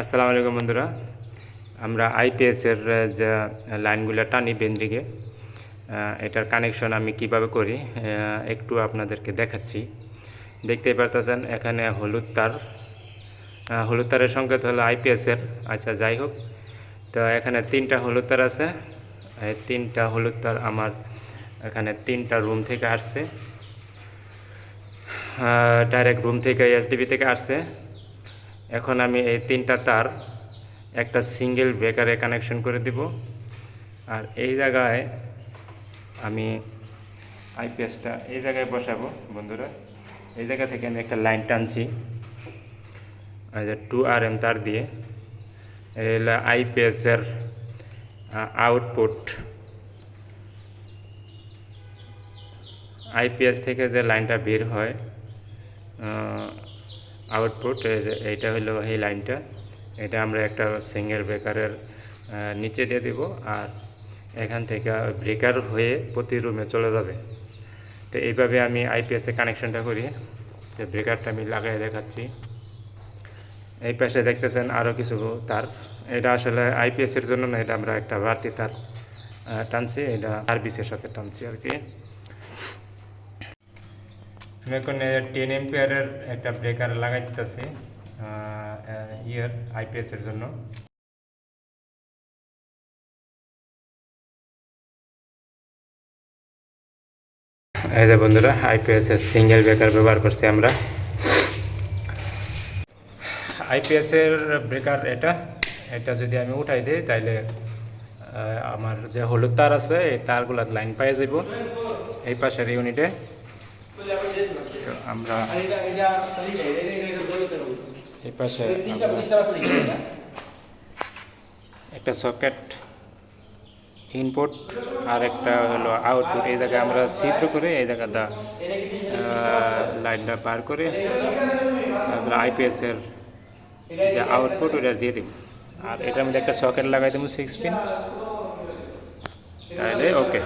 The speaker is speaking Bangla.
আসসালামু আলাইকুম বন্ধুরা। আমরা আইপিএসের যে লাইনগুলো টানি বেন্দ্রিকে এটার কানেকশন আমি কীভাবে করি একটু আপনাদেরকে দেখাচ্ছি। দেখতেই পারতেছেন, এখানে হলুদ তার হলুদ তারের সংকেত হলো আইপিএসের আচ্ছা যাই হোক, তো এখানে তিনটা হলুদ তার আছে। এই তিনটা হলুদ তার আমার এখানে তিনটা রুম থেকে আসছে। ডাইরেক্ট রুম থেকে এসডিবি থেকে আসছে। এখন আমি এই তিনটা তার একটা সিঙ্গেল ব্রেকারে কানেকশন করে দিব। আর এই জায়গায় আমি আইপিএসটা এই জায়গায় বসাবো, বন্ধুরা। এই জায়গা থেকে আমি একটা লাইন টানছি। টু আর এম তার দিয়ে। এই হলো আইপিএসের আউটপুট আইপিএস থেকে যে লাইনটা বের হয় আউটপুট এইটা হলো এই লাইনটা। এটা আমরা একটা সিঙ্গেল ব্রেকারের নিচে দিয়ে দিব আর এখান থেকে ব্রেকার হয়ে প্রতি রুমে চলে যাবে। তো এইভাবে আমি আইপিএসে কানেকশনটা করি। তো ব্রেকারটা আমি লাগাই দেখাচ্ছি। এই পাশে দেখতেছেন আরও কিছু তার। এটা আসলে আইপিএসের জন্য না, এটা আমরা একটা বাড়তি তার টানছি। এটা সার্ভিসের সাথে টানছি আর কি। এখন টেন এম্পিয়ারের একটা ব্রেকার লাগাই দিতেছি ইয়ের আইপিএসের জন্য। এই যে বন্ধুরা আইপিএসের সিঙ্গেল ব্রেকার ব্যবহার করছি আমরা। আইপিএসের ব্রেকার এটা এটা যদি আমি উঠাই দিই আহ, আমার যে হলুদ তার আছে এই তারগুলো লাইন পাই যাব এই পাশের ইউনিটে আমরা এই পাশে আমরা একটা সকেট ইনপুট আর একটা হলো আউটপুট এই জায়গায় আমরা ছিদ্র করে এই জায়গাটা লাইনটা পার করে আমরা আইপিএসের যে আউটপুট ওটা দিয়ে দিব। আর এটার মধ্যে একটা সকেট লাগাই দেবো সিক্স পিন তাহলে ওকে